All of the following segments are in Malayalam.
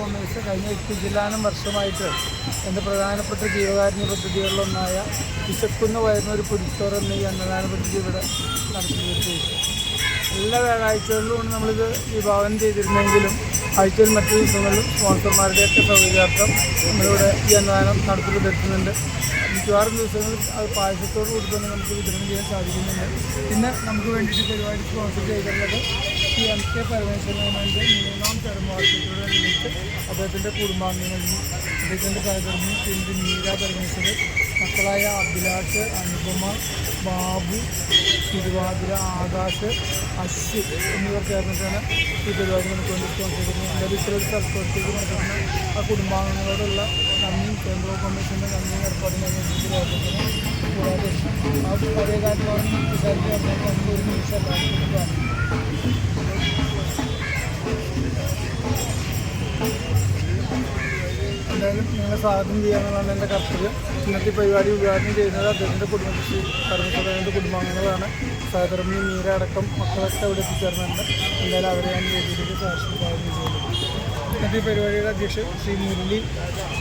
കൊമേഴ്സ് കഴിഞ്ഞ എട്ട് ജില്ലാനം വർഷമായിട്ട് എന്റെ പ്രധാനപ്പെട്ട ജീവകാരുണ്യ പദ്ധതികളിലൊന്നായ വിശക്കുന്ന വയറിന് ഒരു പൊടിച്ചോറ് എന്ന ഈ അന്നദാന പദ്ധതി ഇവിടെ നടത്തി എല്ലാ വ്യാഴാഴ്ചകളിലും നമ്മളിത് വിഭാവനം ചെയ്തിരുന്നെങ്കിലും ആഴ്ചയിൽ മറ്റു ദിവസങ്ങളിലും സ്പോൺസർമാരുടെയൊക്കെ സൗകര്യാർത്ഥം നമ്മളിവിടെ ഈ അന്നദാനം നടത്തി വരുത്തുന്നുണ്ട് മിക്കവാറും ദിവസങ്ങളിൽ അത് പായസത്തോട് കൂടി തന്നെ നമുക്ക് വിതരണം ചെയ്യാൻ സാധിക്കുന്നുണ്ട്. പിന്നെ നമുക്ക് വേണ്ടിയിട്ട് പരിപാടി സ്പോൺസർ ചെയ്തിട്ടുള്ളത് ഈ എം കെ പരമേശ്വരന്റെ മൂന്നാം ചരമവാർഷികത്തോടനുബന്ധിച്ച് അദ്ദേഹത്തിന്റെ കുടുംബാംഗങ്ങളിൽ അദ്ദേഹത്തിന്റെ സഹകരണി ശ്രീമതി മീര പരമേശ്വരൻ മക്കളായ അഭിലാഷ് അനുപമ ബാബു തിരുവാതിര ആകാശ് അശ്വി എന്നിവർ ചേർന്നിട്ടാണ് ഈ പരിപാടി വേണ്ടി സ്പോൺസർ ആ കുടുംബാംഗങ്ങളോടുള്ള നന്ദിയും കേന്ദ്ര കമ്മീഷന്റെ നന്ദിയും ഏർപ്പാടിനെ കൂടാതെ ആ പഴയ കാലത്തോളം വിചാരിച്ച് നമുക്ക് ഒരു നിമിഷം സ്വാഗതം ചെയ്യാന്നുള്ളതാണ് എന്റെ കർത്തവ്യം. ഇന്നത്തെ പരിപാടി ഉദ്ഘാടനം ചെയ്യുന്നത് അദ്ദേഹത്തിന്റെ കുടുംബശ്രീ കർമ്മസഭയുടെ കുടുംബാംഗങ്ങളാണ്. സഹധർമ്മി മീര അടക്കം മക്കളൊക്കെ അവിടെ എത്തിച്ചേർന്നിട്ടുണ്ട്. എന്തായാലും അവരെ ഞാൻ വേദിയിലേക്ക് സാക്ഷി സ്വാഗതം ചെയ്യുന്നു. ഇന്നത്തെ പരിപാടിയുടെ അധ്യക്ഷൻ ശ്രീ മുരളി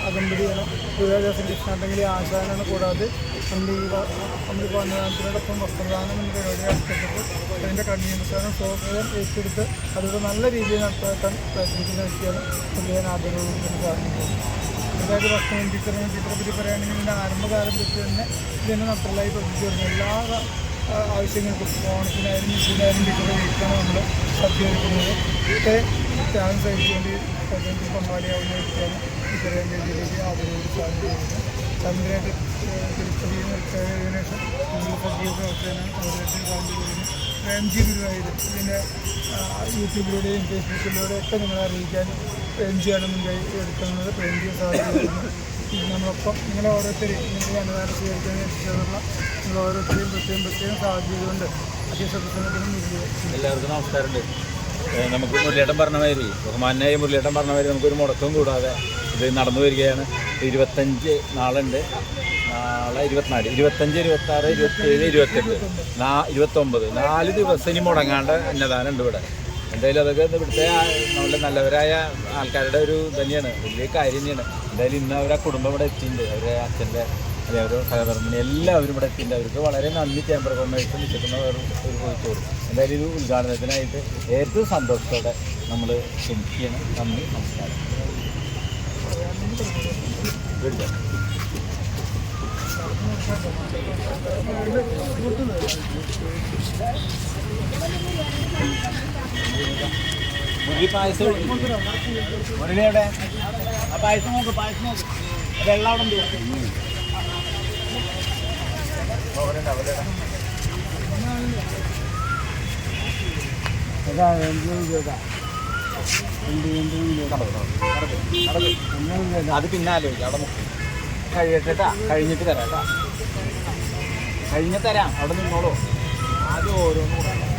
അകമ്പടിയാണ്. ദുരിതാശ്വാസ കൃഷ്ണാട്ടങ്കിലെ ആശാനാണ്. കൂടാതെ നമ്മുടെ ഈ വനദാനത്തിനോടൊപ്പം വസ്ത്രദാനം എന്ന പരിപാടി നടത്തിയപ്പോൾ അതിന്റെ കൺവീനർസാണ് സ്വാഗതം ഏറ്റെടുത്ത് അതൊരു നല്ല രീതിയിൽ നടപ്പാക്കാൻ പ്രയത്നിക്കുന്ന വ്യക്തിയാണ് പുള്ളി ആദരവ് സാധിക്കുന്നത് ഭക്ഷണം ടീച്ചറിനെ ടീച്ചറെ പറ്റി പറയുകയാണെങ്കിൽ ഇതിന്റെ ആരംഭകാലം തൊട്ട് തന്നെ ഇതിനെ നട്ടലായി പ്രവർത്തിച്ചു വരുന്നു എല്ലാ ആവശ്യങ്ങൾക്കും ഓണത്തിനായാലും വിഷുവിനായാലും ടീച്ചറെ വീട്ടിലാണ് നമ്മൾ സദ്യ ഒരുക്കുന്നത് ഇതൊക്കെ ത്യാഗം സഹിച്ചുകൊണ്ട് പ്രജന്റിൽ പങ്കാളിയാവുന്ന വ്യക്തിയാണ് ടീച്ചറെ രീതിയിലേക്ക് ആദരവോട് സാധിക്കുന്നത് ചന്ദ്രയായിട്ട് തിരുപ്പതി നിർത്തിയതിനു ശേഷം നമ്മൾ സജീവ പ്രവർത്തനം അവരുടെ കാണിക്കുന്നു പ്രേംജി ഗുരുവായൂർ ഇതിന്റെ യൂട്യൂബിലൂടെയും ഫേസ്ബുക്കിലൂടെയും ഒക്കെ നിങ്ങളെ അറിയിക്കാൻ പ്രേംജിയാണ് മുൻകൈ എടുക്കുന്നത് പ്രേംജിയെ സഹായിക്കുന്നു നമ്മളൊപ്പം ഇങ്ങനെ ഓരോരുത്തരും ഇങ്ങനെ അനുദാനം എത്തിച്ചേർന്നുള്ള നിങ്ങൾ ഓരോരുത്തരെയും പ്രത്യേകം പ്രത്യേകം സാധ്യതയുണ്ട്. എല്ലാവർക്കും നമസ്കാരമുണ്ട്. നമുക്ക് മുരളിയേട്ടൻ പറഞ്ഞ മാതിരി ബഹുമാനായ മുരളിയേട്ടൻ പറഞ്ഞ മാതിരി നമുക്കൊരു മുടക്കം കൂടാതെ ഇത് നടന്നു വരികയാണ്. ഇരുപത്തഞ്ച് നാളുണ്ട്. നാളെ ഇരുപത്തിനാല് ഇരുപത്തഞ്ച് ഇരുപത്താറ് ഇരുപത്തേഴ് ഇരുപത്തെട്ട് നാ ഇരുപത്തൊമ്പത്. നാല് ദിവസം ഇനി മുടങ്ങാണ്ട് അന്നദാനം ഉണ്ട് ഇവിടെ. എന്തായാലും അതൊക്കെ ഇവിടുത്തെ നല്ല നല്ലവരായ ആൾക്കാരുടെ ഒരു തന്നെയാണ് വലിയ കാര്യം തന്നെയാണ്. എന്തായാലും ഇന്ന് അവർ ആ കുടുംബം ഇവിടെ എത്തിയിട്ടുണ്ട്. അവരെ അച്ഛന്റെ അല്ലെങ്കിൽ അവരുടെ സഹധർമ്മിണി എല്ലാവരും ഇവിടെ എത്തിയിട്ടുണ്ട്. അവർക്ക് വളരെ നന്ദി ചേംബർ കോമേഴ്സ് നിൽക്കുന്ന ഒരു കോഴിക്കോട് എന്തായാലും ഇത് ഉദ്ഘാടനത്തിനായിട്ട് ഏറ്റവും സന്തോഷത്തോടെ നമ്മൾ ക്ഷണിക്കുകയാണ്. നന്ദി നമസ്കാരം. job. നോക്ക് നോക്ക്. അവിടെ. അത് പിന്നെ ആലോചിക്കാം അവിടെ. കഴിയട്ടെട്ടാ കഴിഞ്ഞിട്ട് തരാം കേട്ടാ. തരാം അവിടെ നിന്നോളൂ. ആദ്യം ഓരോന്നും.